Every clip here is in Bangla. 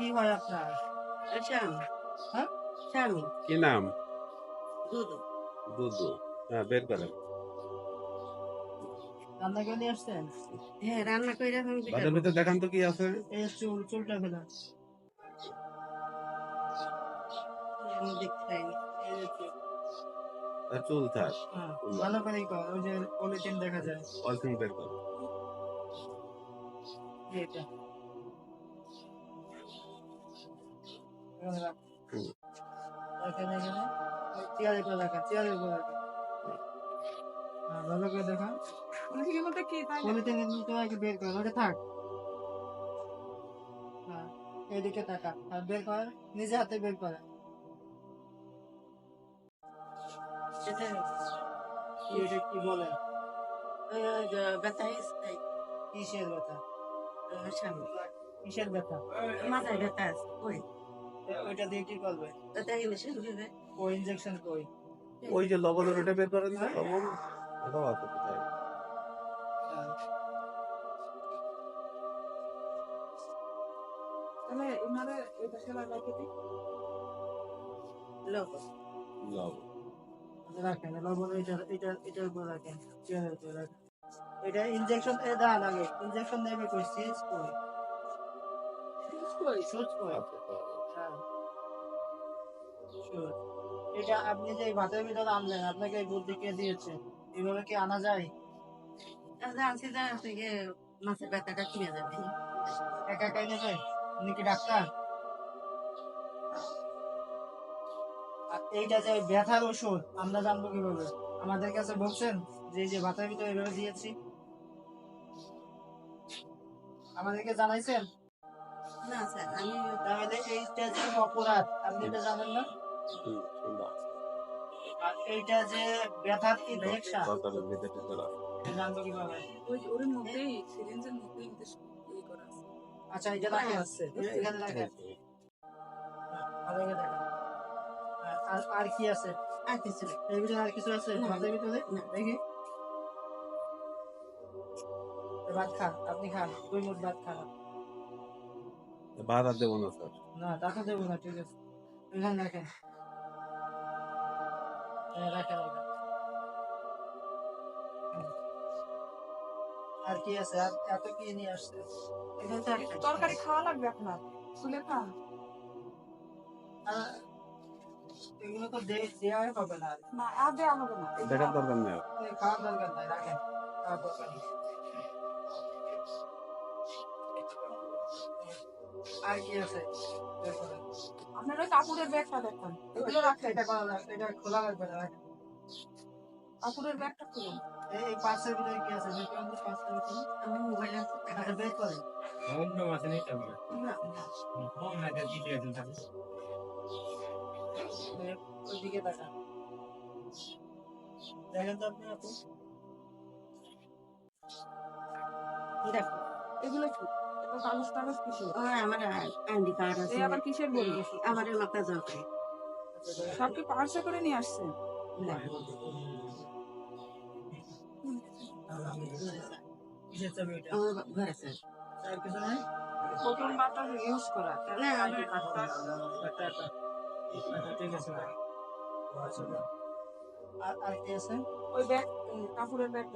কি হয় আপনার? হ্যাঁ? স্বামী। কি নাম? দুদু। হ্যাঁ বের করেন। রান্না করে নিয়ে আসছেন? হ্যাঁ রান্না করে এখন ভিতরে দেখান তো কি আছে। এই চুল চুলটা ফেলা। দেখতে পাইনি এই যে চুল। থাক। হ্যাঁ, ভালো করেই কর ওই যে পলিথিন দেখা যায়। অল্পিং বের করো। এটা এখানে এখানে চেয়ারের উপর রাখা চেয়ারের উপর রাখা ভালো করে দেখা। পলিথিনের মধ্যে কি তাই পলিথিনের মধ্যে আগে বের কর ওটা থাক। এদিকে টাকা আর বের কর নিজে হাতে বের কর। এটা কি বলে? ওই ওই যে ব্যথা কিসের ব্যথা? স্বামী। কিসের ব্যথা? মাথায় ব্যথা আছে ওইটা দিয়ে কি করবে? ও ইনজেকশন কই? ওই যে লবণের ওটা বের করেন না? লবণ? এটাও আছে কোথায়? হ্যাঁ। তাহলে এনারে ওই পাশে লাগাইতে দিই। লোক লবণ। রাখেন লবণ এটা এটা এটার উপর রাখেন চেয়ারের উপর রাখেন। এটা ইনজেকশন এ দাঁড়ান আগে ইনজেকশন দেবে কই? সিজ কই? কই? সুচ কই? হ্যাঁ. এটা আপনি যে ভাতের ভিতরে আনলেন আপনাকে এই বুদ্ধি কে দিয়েছে? এভাবে কি আনা যায়? জানছি যে থেকে মাছের ব্যথাটা কিনে যাবে একা একাই নেবে? উনি কি ডাক্তার? আর এইটা যে ব্যথার ওষুধ আমরা জানব কীভাবে? আমাদের কাছে বলছেন যে এই যে ভাতের ভিতরে এভাবে দিয়েছি। আমাদেরকে জানাইছেন? না স্যার আমি তাহলে এইটা যে অপরাধ আপনি এটা জানেন না? আর এইটা যে ব্যথার ইনজেকশন বোতলের আছে। জানব কীভাবে? ওই ওর মধ্যেই সিরিঞ্জের মধ্যেই ইনজেকশন এই করা আছে। আচ্ছা এটা রাখেন। এখানে রাখেন। ভালো করে দেখেন আর আর কি আছে? আর কিছু এর ভিতরে আর কিছু আছে? না। ভাতের ভিতরে? না। দেখি। ভাত খান আপনি খান। দুই মুঠ ভাত খান। আর দেবো না স্যার। না দেবো না ঠিক আছে। এখানে রাখেন। হ্যাঁ, রাখেন। আর কি আছে? আর এত কি নিয়ে আসছে? তরকারি খাওয়া লাগবে আপনার তুলে খান এগুলো তো দে- দেওয়াই হবে না আর। না আর দেওয়া হবে না। দেখার দরকার নেই খাওয়ার দরকার নাই রাখেন। খাওয়ার আর কি আছে বের আপনার কাপড়ের ব্যাগটা দেখান। এগুলো রাখেন এটা করা লাগবে, এটা খোলা লাগবে না কাপড়ের ব্যাগটা খুলুন। এই পার্সের ভিতরে কি আছে? বের করেন পার্সের ভিতরে আমার মোবাইল আছে আচ্ছা, বের করেন না এই ওইদিকে তাকান। দেখেন তো আপনি আপু। দেখো এগুলো কি? এটা কাগজ টাগজ কিছু আমার আইডি কার্ড আছে। এই আবার কিসের বই? আমার মাথা জল করে সব কি পার্সে করে নিয়ে ঘর আর কিছু নাই প্রথম বারটা ইউজ করা না আমার ঠিক আছে আর আর কি আছে? ওই ব্যাগ কাপড়ের ব্যাগ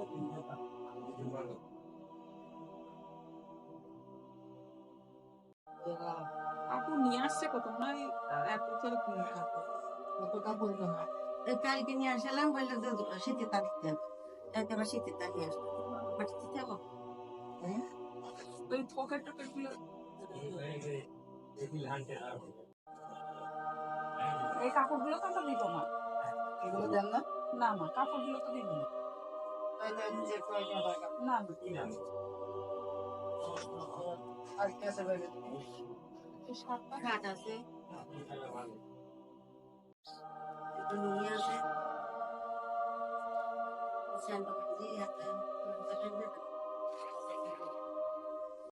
নিয়ে আসছে কত নয় এক বছর কিনে কাপড় তো না কালকে নিয়ে আসলাম বললে দুধ শীতে তা দিতে হবে একেবারে শীতে তা নিয়ে আসলাম মাটি দিতে হবে ওই পকেট টকেটগুলো এই কাপড়গুলো তো দিব না এগুলো দেন না না না কাপড়গুলো তো দিব না তাই তাই না না আর কি আছে ঘাট আছে একটু আছে শ্যাম্পা দিয়ে হাতে